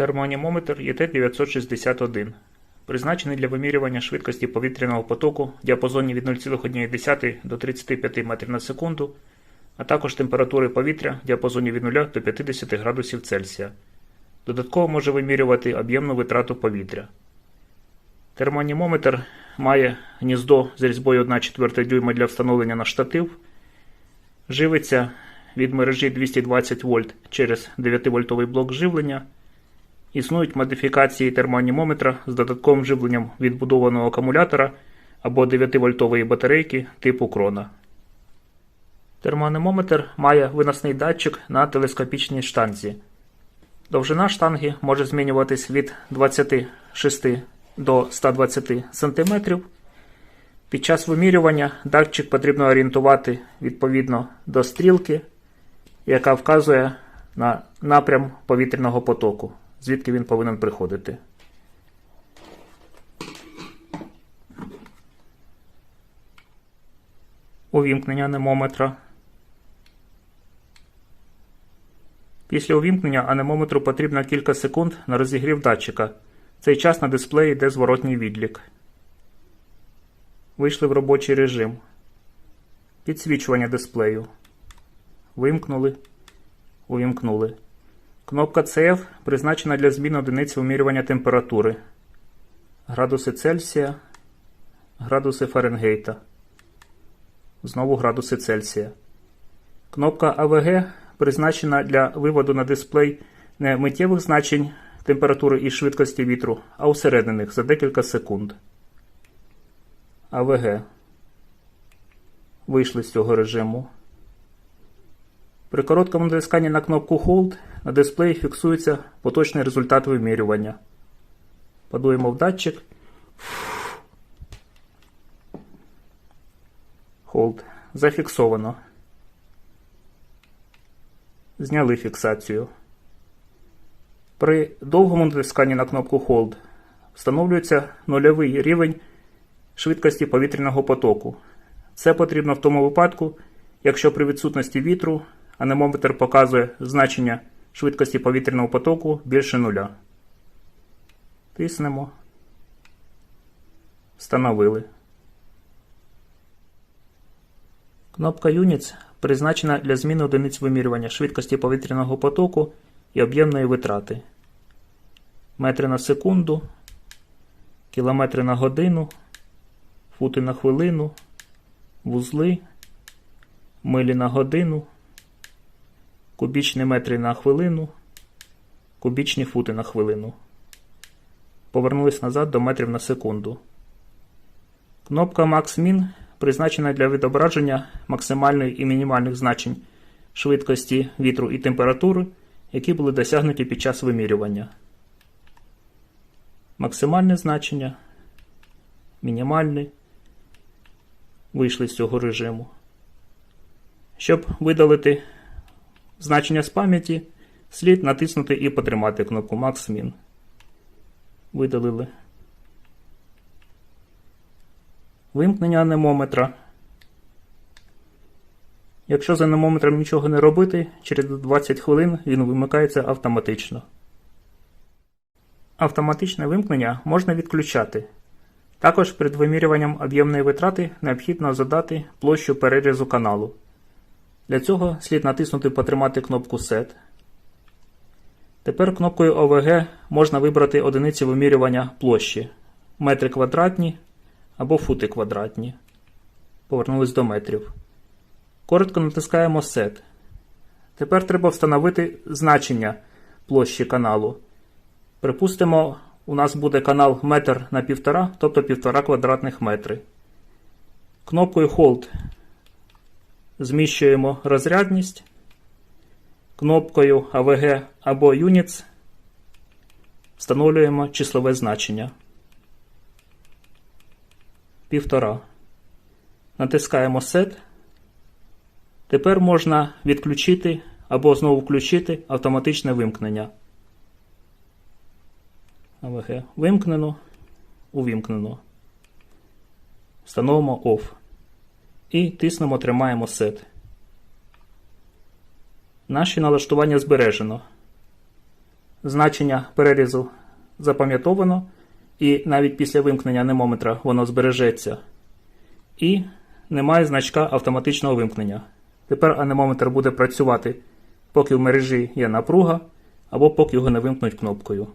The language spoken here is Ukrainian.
Термоанімометр ЄТ-961. Призначений для вимірювання швидкості повітряного потоку в діапазоні від 0,1 до 35 метрів на секунду, а також температури повітря в діапазоні від 0 до 50 градусів Цельсія. Додатково може вимірювати об'ємну витрату повітря. Термоанімометр має гніздо з різьбою 1,4 дюйма для встановлення на штатив. Живиться від мережі 220 вольт через 9-вольтовий блок живлення. Існують модифікації термоанімометра з додатковим живленням відбудованого акумулятора або 9-вольтової батарейки типу крона. Термоанімометр має виносний датчик на телескопічній штанзі. Довжина штанги може змінюватись від 26 до 120 см. Під час вимірювання датчик потрібно орієнтувати відповідно до стрілки, яка вказує на напрям повітряного потоку, звідки він повинен приходити. Увімкнення анемометра. Після увімкнення анемометру потрібно кілька секунд на розігрів датчика. Цей час на дисплеї йде зворотній відлік. Вийшли в робочий режим. Підсвічування дисплею. Вимкнули. Увімкнули. Кнопка CF призначена для зміни одиниці вимірювання температури. Градуси Цельсія. Градуси Фаренгейта. Знову градуси Цельсія. Кнопка AVG призначена для виводу на дисплей не миттєвих значень температури і швидкості вітру, а усереднених за декілька секунд. АВГ. Вийшли з цього режиму. При короткому натисканні на кнопку Hold на дисплеї фіксується поточний результат вимірювання. Подуємо в датчик. Hold. Зафіксовано. Зняли фіксацію. При довгому натисканні на кнопку Hold встановлюється нульовий рівень швидкості повітряного потоку. Це потрібно в тому випадку, якщо при відсутності вітру анемометр показує значення швидкості повітряного потоку більше нуля. Тиснемо. Встановили. Кнопка Units призначена для зміни одиниць вимірювання швидкості повітряного потоку і об'ємної витрати. Метри на секунду, кілометри на годину, фути на хвилину, вузли, милі на годину, кубічні метри на хвилину, кубічні фути на хвилину. Повернулись назад до метрів на секунду. Кнопка Max-Min призначена для відображення максимальної і мінімальних значень швидкості вітру і температури, які були досягнуті під час вимірювання. Максимальне значення, мінімальне. Вийшли з цього режиму. Щоб видалити значення з пам'яті, слід натиснути і потримати кнопку Max-Min. Видалили. Вимкнення анемометра. Якщо з анемометром нічого не робити, через 20 хвилин він вимикається автоматично. Автоматичне вимкнення можна відключати. Також перед вимірюванням об'ємної витрати необхідно задати площу перерізу каналу. Для цього слід натиснути потримати кнопку Set. Тепер кнопкою OVG можна вибрати одиниці вимірювання площі метри квадратні або фути квадратні. Повернулись до метрів. Коротко натискаємо Set. Тепер треба встановити значення площі каналу. Припустимо, у нас буде канал метр на півтора, тобто півтора квадратних метри. Кнопкою Hold зміщуємо розрядність. Кнопкою AVG або Units встановлюємо числове значення. Півтора. Натискаємо Set. Тепер можна відключити або знову включити автоматичне вимкнення. АВГ вимкнено, увімкнено. Встановимо OFF. І тиснемо, тримаємо Set. Наші налаштування збережено. Значення перерізу запам'ятовано, і навіть після вимкнення анемометра воно збережеться. І немає значка автоматичного вимкнення. Тепер анемометр буде працювати, поки в мережі є напруга, або поки його не вимкнуть кнопкою.